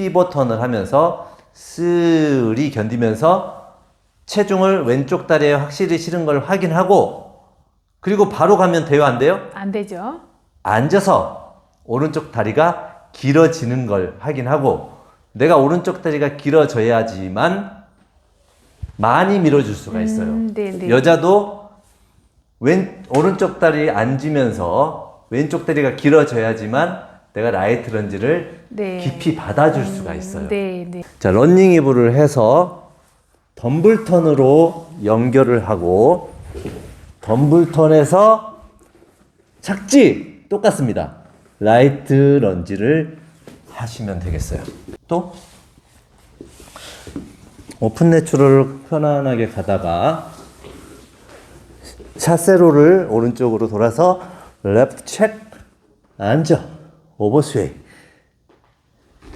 피보턴을 하면서 쓰리 견디면서 체중을 왼쪽 다리에 확실히 실은 걸 확인하고 그리고 바로 가면 돼요 안 돼요? 안 되죠. 앉아서 오른쪽 다리가 길어지는 걸 확인하고 내가 오른쪽 다리가 길어져야지만 많이 밀어줄 수가 있어요. 음, 네, 네. 여자도 왼 오른쪽 다리 앉으면서 왼쪽 다리가 길어져야지만 내가 라이트 런지를 네. 깊이 받아줄 수가 있어요. 네, 네. 자, 런닝 이브를 해서 덤블턴으로 연결을 하고 덤블턴에서 착지 똑같습니다. 라이트 런지를 하시면 되겠어요. 또 오픈 내추럴 편안하게 가다가 샷세로를 오른쪽으로 돌아서 레프트 체크 앉아 오버스웨이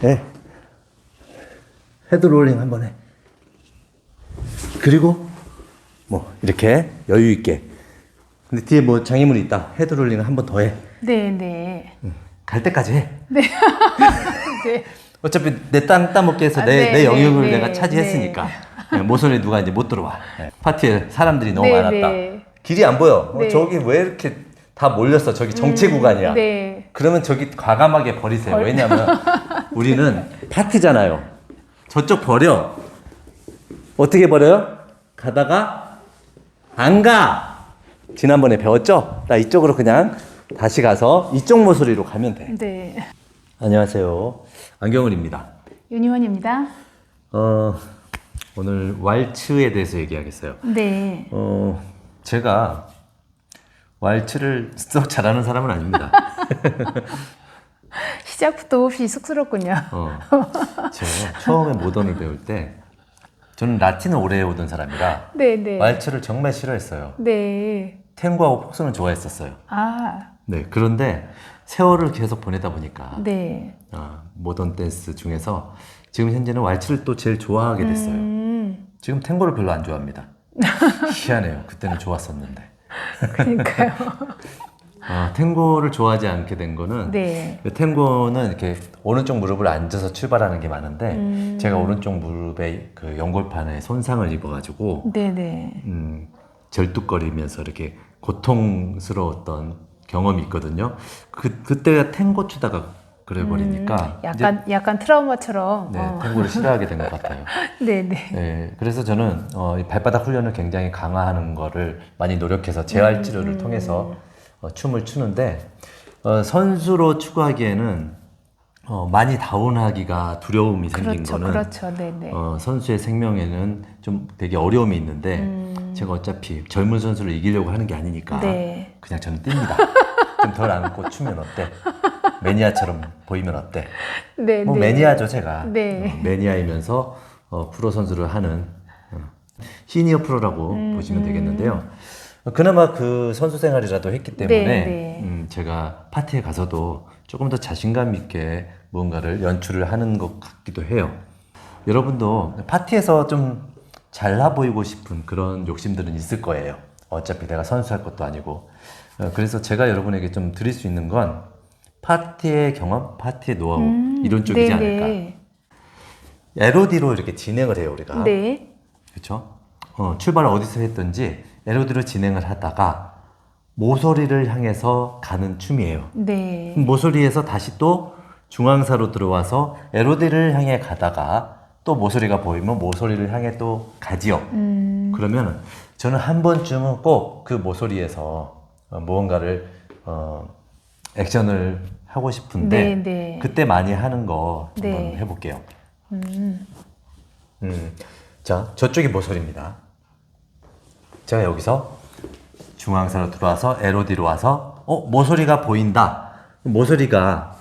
네. 헤드 롤링 한번 해. 그리고 뭐 이렇게 여유 있게. 근데 뒤에 뭐 장애물이 있다. 헤드 롤링 한 번 더 해. 네, 네. 갈 때까지 해. 네. 어차피 내 땅 따먹게 해서 아, 내, 네, 내 네, 영역을 네, 내가 차지했으니까. 네, 모서리 누가 이제 못 들어와. 네. 파티에 사람들이 너무 네, 많았다. 네. 길이 안 보여. 어, 네. 저기 왜 이렇게 다 몰렸어? 저기 정체 구간이야. 네. 그러면 저기 과감하게 버리세요. 왜냐하면 우리는 파티잖아요. 저쪽 버려. 어떻게 버려요? 가다가 안 가. 지난번에 배웠죠? 나 이쪽으로 그냥 다시 가서 이쪽 모서리로 가면 돼. 네. 안녕하세요. 안경을입니다. 윤희원입니다. 어, 오늘 왈츠에 대해서 얘기하겠어요. 네. 어, 제가 왈츠를 썩 잘하는 사람은 아닙니다. 시작부터 없이 쑥스럽군요. 어, 제가 처음에 모던을 배울 때 저는 라틴을 오래 오던 사람이라 네, 네. 왈츠를 정말 싫어했어요. 네. 탱고하고 폭스는 좋아했었어요. 아, 네, 그런데 세월을 계속 보내다 보니까 네. 아, 모던 댄스 중에서 지금 현재는 왈츠를 또 제일 좋아하게 됐어요. 음, 지금 탱고를 별로 안 좋아합니다. 희한해요. 그때는 좋았었는데. 그러니까요. 아, 탱고를 좋아하지 않게 된 거는 네. 그 탱고는 이렇게 오른쪽 무릎을 앉아서 출발하는 게 많은데 음. 제가 오른쪽 무릎에 그 연골판에 손상을 입어가지고 네, 네. 음, 절뚝거리면서 이렇게 고통스러웠던 경험이 있거든요. 그 그때가 탱고 추다가 그래버리니까 이제 약간 약간 트라우마처럼. 네, 어. 탱고를 싫어하게 된 것 같아요. 네, 네. 네, 그래서 저는 어, 이 발바닥 훈련을 굉장히 강화하는 거를 많이 노력해서 재활 치료를 통해서 어, 춤을 추는데 어, 선수로 추구하기에는 어, 많이 다운하기가 두려움이 생긴 그렇죠, 거는 그렇죠. 네, 네. 어, 선수의 생명에는 좀 되게 어려움이 있는데 제가 어차피 젊은 선수를 이기려고 하는 게 아니니까 음. 네. 그냥 저는 뜁니다. 좀 덜 안고 추면 어때? 매니아처럼 보이면 어때? 네, 뭐 네. 매니아죠 제가 네. 어, 매니아이면서 어, 프로 선수를 하는 어, 시니어 프로라고 음, 보시면 되겠는데요. 어, 그나마 그 선수 생활이라도 했기 때문에 네, 네. 음, 제가 파티에 가서도 조금 더 자신감 있게 무언가를 연출을 하는 것 같기도 해요. 여러분도 파티에서 좀 잘나 보이고 싶은 그런 욕심들은 있을 거예요. 어차피 내가 선수할 것도 아니고. 어, 그래서 제가 여러분에게 좀 드릴 수 있는 건 파티의 경험, 파티의 노하우 이런 쪽이지 네, 않을까. 네. LOD로 이렇게 진행을 해요 우리가. 네. 그렇죠? 어, 출발을 어디서 했던지 LOD로 진행을 하다가 모서리를 향해서 가는 춤이에요. 네. 모서리에서 다시 또 중앙사로 들어와서 LOD를 향해 가다가 또 모서리가 보이면 모서리를 향해 또 가지요. 음, 그러면 저는 한 번쯤은 꼭 그 모서리에서 어, 무언가를 어, 액션을 하고 싶은데 네, 네. 그때 많이 하는 거 한번 네. 해볼게요. 음, 음, 자, 저쪽이 모서리입니다. 제가 여기서 중앙사로 들어와서 LOD로 와서 어 모서리가 보인다. 모서리가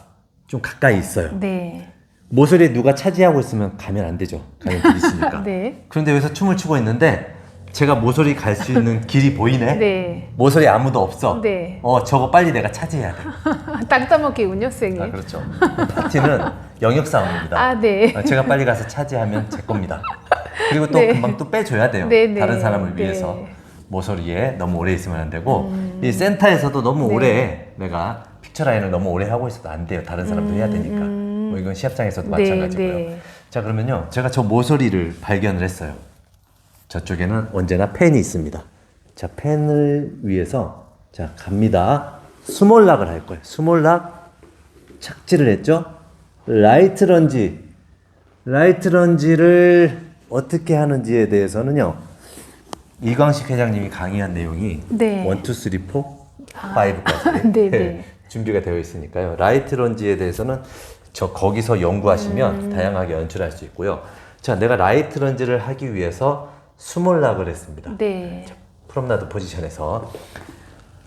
좀 가까이 있어요. 네. 모서리에 누가 차지하고 있으면 가면 안 되죠. 가면 들리시니까. 네. 그런데 여기서 춤을 추고 있는데 제가 모서리 갈 수 있는 길이 보이네. 네. 모서리 아무도 없어. 네. 어 저거 빨리 내가 차지해야 돼. 땅 따먹기군요, 선생님. 아 그렇죠. 파티는 영역 싸움입니다. 아, 네. 아, 제가 빨리 가서 차지하면 제 겁니다. 그리고 또 네. 금방 또 빼줘야 돼요. 네, 네. 다른 사람을 네. 위해서 모서리에 너무 오래 있으면 안 되고 이 센터에서도 너무 네. 오래 내가 픽처 라인을 너무 오래 하고 있어도 안 돼요. 다른 사람도 해야 되니까. 뭐 이건 시합장에서도 네, 마찬가지고요. 네. 자 그러면요, 제가 저 모서리를 발견을 했어요. 저쪽에는 언제나 펜이 있습니다. 자 펜을 위해서 자 갑니다. 스몰락을 할 거예요. 스몰락 착지를 했죠. 라이트 런지 라이트 런지를 어떻게 하는지에 대해서는요. 이광식 회장님이 강의한 내용이 네. 1, 2, 3, 4, 5까지 네, 네. 준비가 되어 있으니까요. 라이트 런지에 대해서는 저 거기서 연구하시면 음. 다양하게 연출할 수 있고요. 자, 내가 라이트 런지를 하기 위해서 스몰락을 했습니다. 네. 프롬나드 포지션에서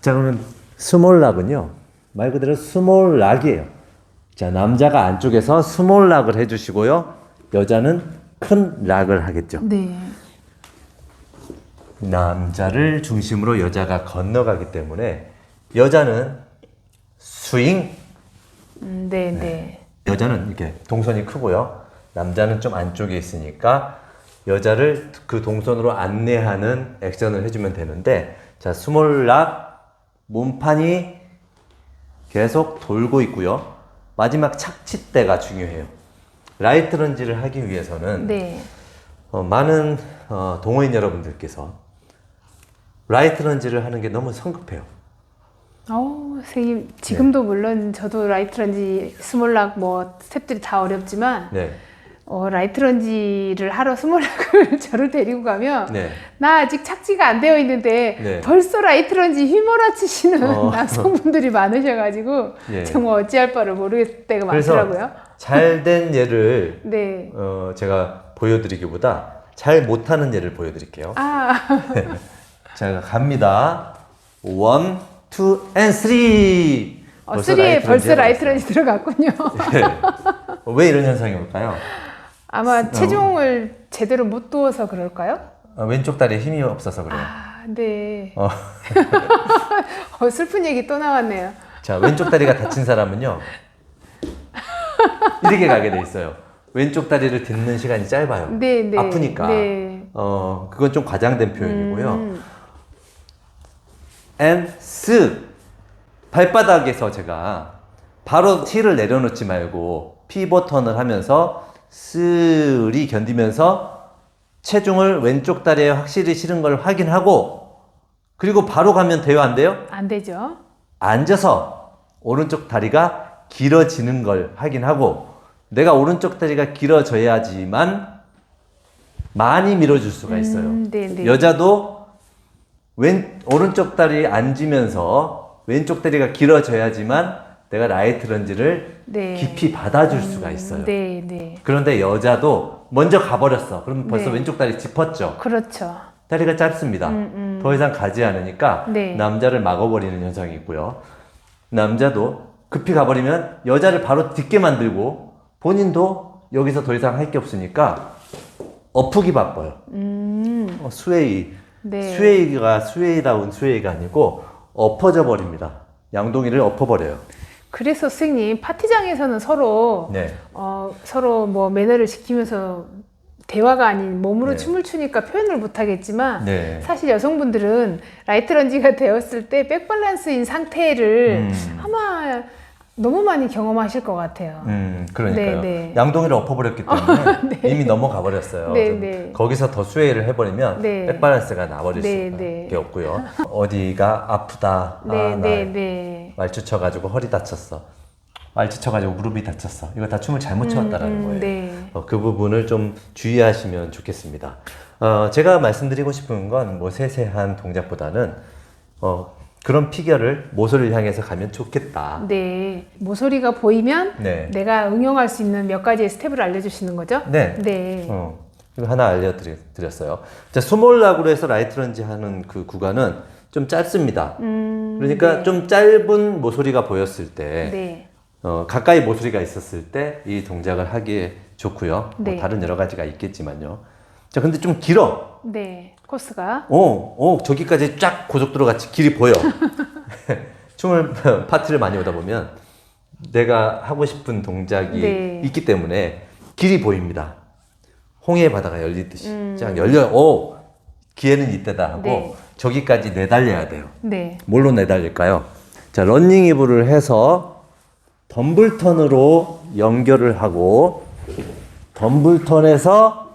자 그러면 스몰락은요 말 그대로 스몰락이에요 자 남자가 안쪽에서 스몰락을 해주시고요 여자는 큰 락을 하겠죠 네. 남자를 중심으로 여자가 건너가기 때문에 여자는 스윙 음, 네, 네. 여자는 이렇게 동선이 크고요. 남자는 좀 안쪽에 있으니까 여자를 그 동선으로 안내하는 액션을 해주면 되는데 자 스몰락 몸판이 계속 돌고 있고요. 마지막 착지대가 중요해요. 라이트 런지를 하기 위해서는 네. 어, 많은 어, 동호인 여러분들께서 라이트 런지를 하는 게 너무 성급해요. 어, 선생님 지금도 물론 저도 라이트 런지 스몰락 뭐 스텝들이 다 어렵지만 네, 어, 라이트런지를 하러 스몰락을 저를 데리고 가면 네. 나 아직 착지가 안 되어 있는데 네. 벌써 라이트런지 휘몰아치시는 어. 남성분들이 많으셔가지고 예. 정말 어찌할 바를 모르겠을 때가 많더라고요. 잘된 예를 네. 어, 제가 보여드리기보다 잘 못하는 예를 보여드릴게요. 아, 자, 갑니다. 원, 투, 앤 쓰리. 어, 3에 벌써 라이트런지 들어갔군요. 네. 왜 이런 현상이 올까요? 아마 체중을 제대로 못 두어서 그럴까요? 어, 왼쪽 다리에 힘이 없어서 그래요. 아, 네. 어. 어, 슬픈 얘기 또 나왔네요. 자, 왼쪽 다리가 다친 사람은요. 이렇게 가게 돼 있어요. 왼쪽 다리를 딛는 시간이 짧아요. 네, 네. 아프니까. 네. 어, 그건 좀 과장된 표현이고요. 음, and 스 발바닥에서 제가 바로 T를 내려놓지 말고 P 버튼을 하면서 스리 견디면서 체중을 왼쪽 다리에 확실히 실은 걸 확인하고 그리고 바로 가면 돼요 안 돼요? 안 되죠. 앉아서 오른쪽 다리가 길어지는 걸 확인하고 내가 오른쪽 다리가 길어져야지만 많이 밀어줄 수가 있어요. 음, 네, 네. 여자도 왼 오른쪽 다리 앉으면서 왼쪽 다리가 길어져야지만 내가 라이트 런지를 네. 깊이 받아줄 수가 있어요. 네, 네. 그런데 여자도 먼저 가버렸어. 그럼 벌써 네. 왼쪽 다리 짚었죠. 그렇죠. 다리가 짧습니다. 더 이상 가지 않으니까 음, 네. 남자를 막아버리는 현상이 있고요. 남자도 급히 가버리면 여자를 바로 딛게 만들고 본인도 여기서 더 이상 할 게 없으니까 엎으기 바빠요. 음, 어, 스웨이. 네. 스웨이가 스웨이다운 스웨이가 아니고 엎어져 버립니다. 양동이를 엎어버려요. 그래서 선생님 파티장에서는 서로 네. 어, 서로 뭐 매너를 지키면서 대화가 아닌 몸으로 네. 춤을 추니까 표현을 못 하겠지만 네. 사실 여성분들은 라이트 런지가 되었을 때 백밸런스인 상태를 음. 아마 너무 많이 경험하실 것 같아요. 음, 그러니까요. 네, 네. 양동이를 엎어버렸기 때문에 이미 넘어가 버렸어요. 네, 네. 거기서 더 스웨이를 해버리면 네. 백밸런스가 나버릴 네, 수밖에 네. 없고요. 어디가 아프다. 네, 아, 나 네, 네. 말추쳐가지고 허리 다쳤어. 말추쳐가지고 무릎이 다쳤어. 이거 다 춤을 잘못 췄다라는 음, 거예요. 네. 어, 그 부분을 좀 주의하시면 좋겠습니다. 어, 제가 말씀드리고 싶은 건 뭐 세세한 동작보다는 어, 그런 피겨를 모서리를 향해서 가면 좋겠다. 네. 모서리가 보이면 네. 내가 응용할 수 있는 몇 가지의 스텝을 알려주시는 거죠? 네. 네. 어, 이거 하나 알려드렸어요. 자, 스몰락으로 해서 라이트 런지 하는 그 구간은 좀 짧습니다. 음, 그러니까 네. 좀 짧은 모서리가 보였을 때, 네. 어, 가까이 모서리가 있었을 때 이 동작을 하기에 좋고요. 뭐 네. 다른 여러 가지가 있겠지만요. 자, 근데 좀 길어. 네. 코스가. 어, 어, 저기까지 쫙 고속도로 같이 길이 보여. 춤을 파티를 많이 오다 보면 내가 하고 싶은 동작이 네. 있기 때문에 길이 보입니다. 홍해의 바다가 열리듯이 음. 쫙 열려. 오, 기회는 이때다 하고 네. 저기까지 내달려야 돼요. 네. 뭘로 내달릴까요? 자, 런닝 이브를 해서 덤블턴으로 연결을 하고 덤블턴에서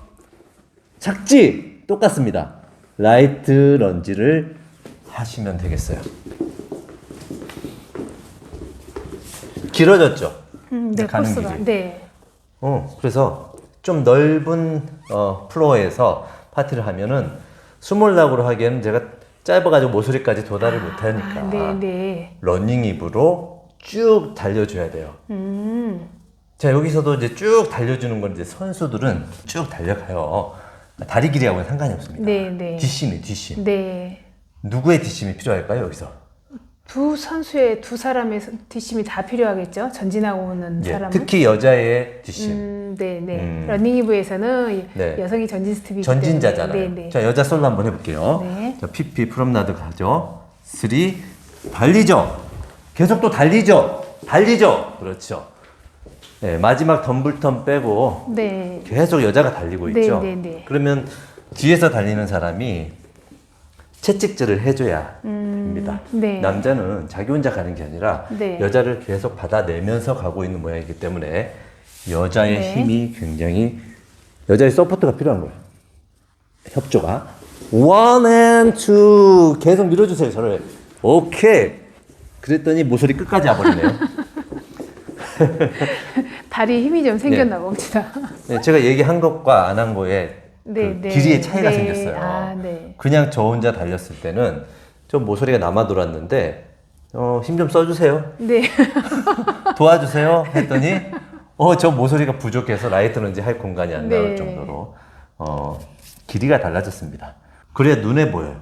착지 똑같습니다. 라이트 런지를 하시면 되겠어요. 길어졌죠? 음, 네, 가는 코스가. 길이. 네. 어, 그래서 좀 넓은 어, 플로어에서 파티를 하면은 스몰락으로 하기에는 제가 짧아가지고 모서리까지 도달을 못하니까 아, 네, 네. 러닝 입으로 쭉 달려줘야 돼요. 음. 자 여기서도 이제 쭉 달려주는 건 이제 선수들은 쭉 달려가요. 다리 길이하고는 상관이 없습니다. 네, 네. 뒷심이 뒷심. 네. 누구의 뒷심이 필요할까요 여기서? 두 선수의 두 사람의 뒷심이 다 필요하겠죠. 전진하고 오는 예, 사람은. 특히 여자의 뒷심. 음, 네, 네. 음. 러닝이브에서는 네. 여성이 전진 스텝이기 전진자잖아요. 네, 네. 자 여자 솔로 한번 해볼게요. 네. 자 PP 프롬나드 가죠. 3 달리죠. 계속 또 달리죠. 달리죠. 그렇죠. 네, 마지막 덤블턴 빼고 네. 계속 여자가 달리고 네, 있죠. 네, 네. 그러면 뒤에서 달리는 사람이 채찍질을 해줘야 음, 합니다. 네. 남자는 자기 혼자 가는 게 아니라 네. 여자를 계속 받아내면서 가고 있는 모양이기 때문에 여자의 네. 힘이 굉장히 여자의 서포트가 필요한 거예요. 협조가 one and two 계속 밀어주세요 저를 오케이 그랬더니 모서리 끝까지 와버리네요. 다리 힘이 좀 생겼나 봅니다. 네, 제가 얘기한 것과 안 한 거에 네, 그 네. 길이의 차이가 네. 생겼어요. 아, 네. 그냥 저 혼자 달렸을 때는 좀 모서리가 남아 돌았는데 어, 힘 좀 써주세요. 네. 도와주세요. 했더니 어, 저 모서리가 부족해서 라이트 런지 할 공간이 안 나올 네. 정도로 어, 길이가 달라졌습니다. 그래야 눈에 보여요.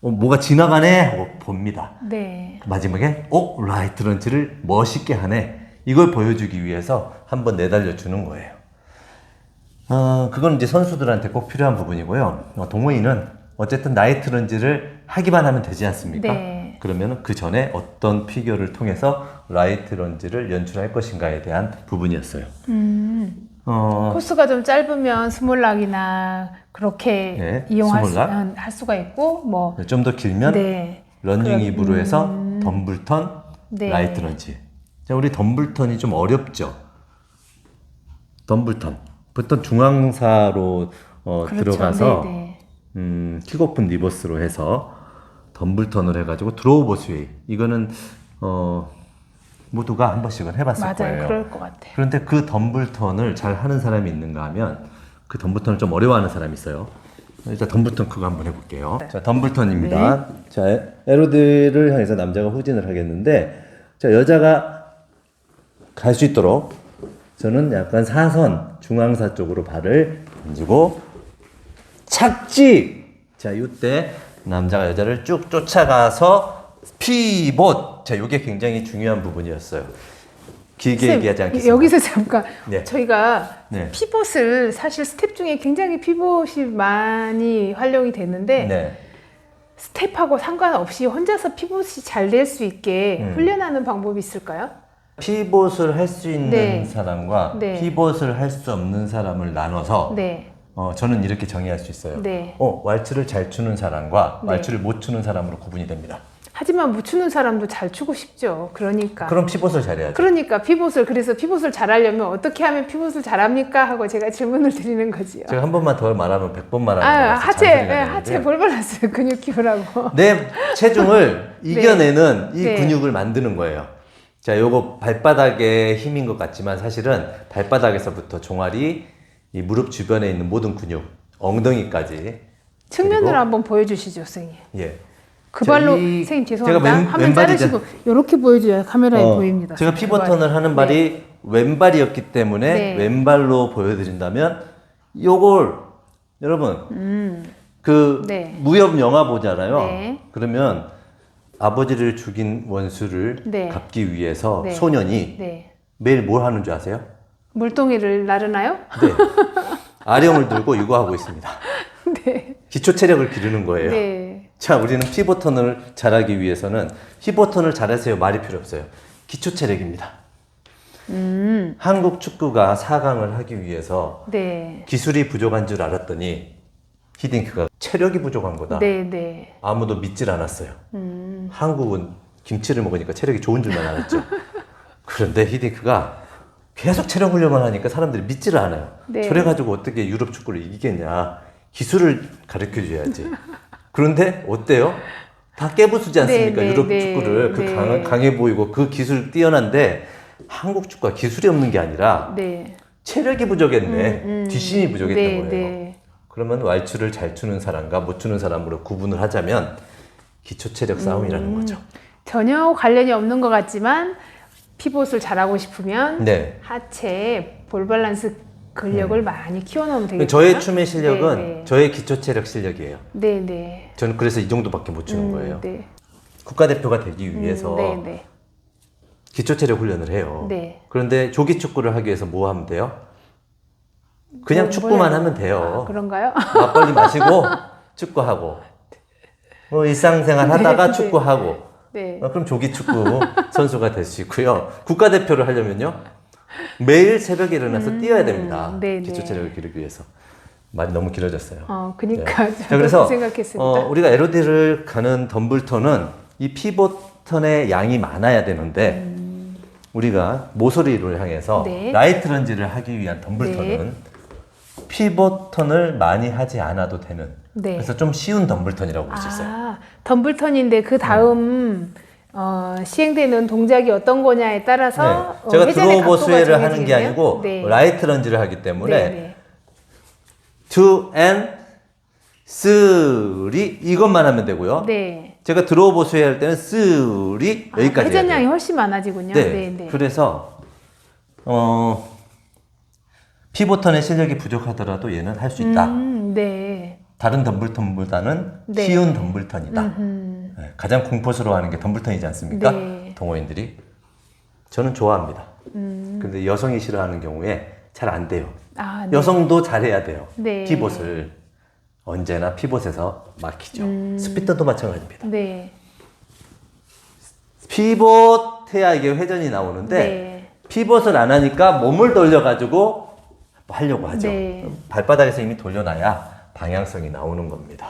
어, 뭐가 지나가네 하고 봅니다. 네. 마지막에 어 라이트 런치를 멋있게 하네 이걸 보여주기 위해서 한번 내달려 주는 거예요. 어, 그건 이제 선수들한테 꼭 필요한 부분이고요. 어, 동호인은 어쨌든 라이트 런지를 하기만 하면 되지 않습니까? 네. 그러면 그 전에 어떤 피규어를 통해서 라이트 런지를 연출할 것인가에 대한 부분이었어요. 음. 어, 코스가 좀 짧으면 스몰락이나 그렇게 네, 이용할 수, 스몰락. 음, 할 수가 있고 뭐 좀 더 길면 네. 그럼- 입으로 해서 덤블턴, 네. 라이트 런지. 자, 우리 덤블턴이 좀 어렵죠. 덤블턴. 보통 중앙사로 어, 그렇죠. 들어가서 네, 네. 음, 킥오픈 리버스로 해서 덤블턴을 해가지고 드로우 스웨이. 이거는 어, 모두가 한 번씩은 해봤을 맞아요. 거예요. 그럴 것 같아요. 그런데 그 덤블턴을 잘 하는 사람이 있는가 하면 그 덤블턴을 좀 어려워하는 사람이 있어요. 일단 덤블턴 그거 한번 해볼게요. 자, 덤블턴입니다. 자, 에로드를 향해서 남자가 후진을 하겠는데, 자, 여자가 갈 수 있도록 저는 약간 사선 중앙사 쪽으로 발을 던지고 착지. 자, 이때 남자가 여자를 쭉 쫓아가서 피봇. 자, 이게 굉장히 중요한 부분이었어요. 길게 선생님, 얘기하지 않겠습니다. 여기서 잠깐 네. 저희가 네. 피봇을 사실 스텝 중에 굉장히 피봇이 많이 활용이 됐는데 네. 스텝하고 상관없이 혼자서 피봇이 잘 될 수 있게 음. 훈련하는 방법이 있을까요? 피봇을 할 수 있는 네. 사람과 네. 피봇을 할 수 없는 사람을 나눠서 네. 어, 저는 이렇게 정의할 수 있어요. 네. 어, 왈츠를 잘 추는 사람과 네. 왈츠를 못 추는 사람으로 구분이 됩니다. 하지만 못 추는 사람도 잘 추고 싶죠. 그러니까. 그럼 피봇을 잘해야죠. 그러니까 피봇을 그래서 피봇을 잘하려면 어떻게 하면 피봇을 잘합니까 하고 제가 질문을 드리는 거지요. 제가 한 번만 더 말하면 백 번 말하는 아 거라서 하체 예, 하체 볼발랐어요 근육 키우라고. 내 체중을 이겨내는 이 네. 근육을 만드는 거예요. 자, 요거 발바닥의 힘인 것 같지만 사실은 발바닥에서부터 종아리, 이 무릎 주변에 있는 모든 근육, 엉덩이까지 측면으로 그리고- 한번 보여주시죠, 선생님. 예. 그 자, 발로 이- 선생님 제가 죄송합니다. 왼- 화면 자르시고 이렇게 보여줘야 카메라에 어, 보입니다. 제가 피버턴을 하는 네. 발이 왼발이었기 때문에 네. 왼발로 보여드린다면 요걸 여러분 그 네. 무협 영화 보잖아요. 네. 그러면 아버지를 죽인 원수를 네. 갚기 위해서 네. 소년이 네. 매일 뭘 하는 줄 아세요? 물동이를 나르나요? 네. 아령을 들고 이거 하고 있습니다. 네. 기초 체력을 기르는 거예요. 네. 자, 우리는 피버턴을 잘하기 위해서는 피버턴을 잘하세요 말이 필요 없어요. 기초 체력입니다. 음. 한국 축구가 4강을 하기 위해서 네. 기술이 부족한 줄 알았더니 히딩크가 체력이 부족한 거다. 네, 네. 아무도 믿질 않았어요. 음. 한국은 김치를 먹으니까 체력이 좋은 줄만 알았죠. 그런데 히딩크가 계속 체력 훈련만 하니까 사람들이 믿지를 않아요. 네. 저래 가지고 어떻게 유럽 축구를 이기겠냐. 기술을 가르쳐 줘야지. 그런데 어때요? 다 깨부수지 않습니까? 네, 네, 유럽 네, 축구를 그 네. 강, 강해 보이고 그 기술 뛰어난데 한국 축구가 기술이 없는 게 아니라 네. 체력이 부족했네. 음, 음. 뒷심이 부족했던 네, 거예요. 네. 그러면 왈츠를 잘 추는 사람과 못 추는 사람으로 구분을 하자면 기초 체력 싸움이라는 음. 거죠. 전혀 관련이 없는 것 같지만 피봇을 잘하고 싶으면 네. 하체 볼 밸런스 근력을 많이 키워놓으면 되겠죠. 저의 춤의 실력은 네, 저의 기초 체력 실력이에요. 네, 네. 저는 그래서 이 정도밖에 못 추는 음, 거예요. 네. 국가대표가 되기 위해서 네, 네. 기초 체력 훈련을 해요. 네. 그런데 조기 축구를 하기 위해서 뭐 하면 돼요? 그냥 뭐, 축구만 뭐예요? 하면 돼요. 아, 그런가요? 막걸리 마시고 축구하고 뭐 일상생활 하다가 네, 축구하고 네. 어, 그럼 조기 축구 선수가 될 수 있고요. 국가대표를 하려면요. 매일 새벽에 일어나서 뛰어야 됩니다. 네, 네. 기초 체력을 기르기 위해서. 말이 너무 길어졌어요. 어, 그니까 네. 자, 그래서 생각했습니다. 어, 우리가 에로디를 가는 덤블턴은 이 피보턴의 양이 많아야 되는데 우리가 모서리를 향해서 음. 네. 라이트 런지를 하기 위한 덤블턴은 피보턴을 많이 하지 않아도 되는 네. 그래서 좀 쉬운 덤블턴이라고 볼 수 있어요. 아, 덤블턴인데 그 다음 어, 시행되는 동작이 어떤 거냐에 따라서 네. 제가 어, 드로우버 각도가 수혜를 하는 게? 아니고 네. 라이트 런지를 하기 때문에 네, 네. two and three 이것만 하면 되고요. 네. 제가 드로우버 수혜 할 때는 three 아, 여기까지 회전량이. 훨씬 많아지군요. 네. 네, 네. 그래서 어 피보턴의 실력이 부족하더라도 얘는 할 수 있다. 음, 네. 다른 덤블턴보다는 네. 쉬운 덤블턴이다. 음, 네, 가장 공포스러워하는 게 덤블턴이지 않습니까? 네. 동호인들이 저는 좋아합니다. 음. 근데 여성이 싫어하는 경우에 잘 안 돼요. 아, 네. 여성도 잘해야 돼요. 네. 피봇을 언제나 피봇에서 막히죠. 음. 스피드도 마찬가지입니다. 네. 피봇 해야 이게 회전이 나오는데 네. 피봇을 안 하니까 몸을 돌려가지고 하려고 하죠. 네. 발바닥에서 이미 돌려놔야 방향성이 나오는 겁니다.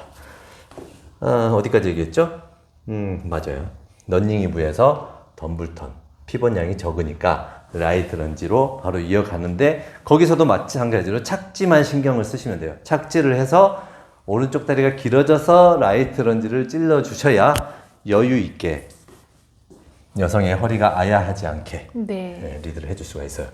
어, 어디까지 얘기했죠? 음, 맞아요. 런닝 이브에서 덤블턴, 피봇 양이 적으니까 라이트 런지로 바로 이어가는데 거기서도 마찬가지로 착지만 신경을 쓰시면 돼요. 착지를 해서 오른쪽 다리가 길어져서 라이트 런지를 찔러 주셔야 여유 있게 여성의 허리가 아야하지 않게 네. 네, 리드를 해줄 수가 있어요.